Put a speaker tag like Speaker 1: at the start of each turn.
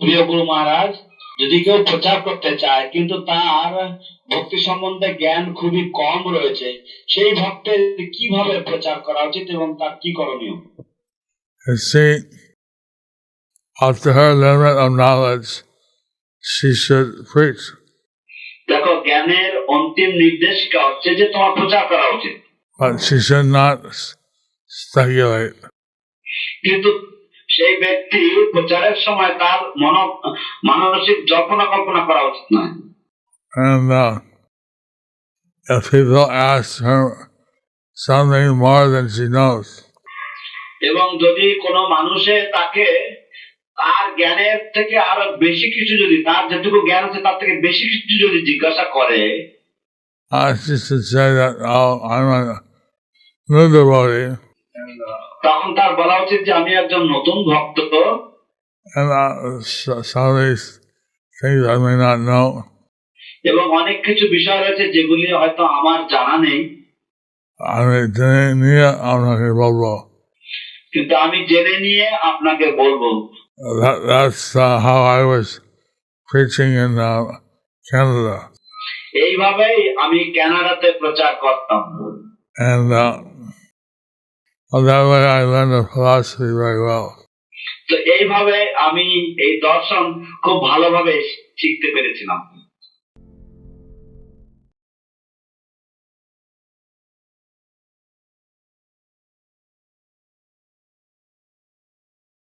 Speaker 1: প্রিয় গুরু মহারাজ যদি কেউ প্রচার করতে চায় কিন্তু তার ভক্তি সম্বন্ধে জ্ঞান খুবই কম রয়েছে সেই ভক্তের কীভাবে প্রচার করা উচিত এবং তার কি করণীয়
Speaker 2: And see, her limit of knowledge, she should preach.
Speaker 1: দেখো জ্ঞানের অন্তিম নির্দেশিকা হচ্ছে যে তোমার প্রচার করা উচিত
Speaker 2: But she should not speculate.
Speaker 1: কিন্তু সেই ব্যক্তি প্রচারের সময় তার মন মানসিক জল্পনা কল্পনা করা উচিত নয়।
Speaker 2: And uh, if people ask her something more than she knows,
Speaker 1: এবং যদি কোনো মানুষে তাকে তার জ্ঞানের থেকে আরও বেশি কিছু যদি তার যেটুকু জ্ঞান আছে তার থেকে বেশি কিছু যদি জিজ্ঞাসা করে
Speaker 2: she should say that, oh, I'm a new devotee,
Speaker 1: তখন তার বলা উচিত যে আমি একজন নতুন ভক্ত
Speaker 2: uh.
Speaker 1: এবং অনেক কিছু বিষয় রয়েছে যেগুলি হয়তো আমার জানা নেই।
Speaker 2: আমি জেনে নিয়ে আপনাকে বলব।
Speaker 1: কিন্তু আমি জেনে নিয়ে আপনাকে বলব।
Speaker 2: That, that's uh, how I was preaching in uh, Canada.
Speaker 1: এইভাবেই আমি কানাডাতে প্রচার করতাম।
Speaker 2: And uh, well, that way I learned the philosophy very well.
Speaker 1: তো এইভাবে আমি এই দর্শন খুব ভালোভাবে শিখতে পেরেছিলাম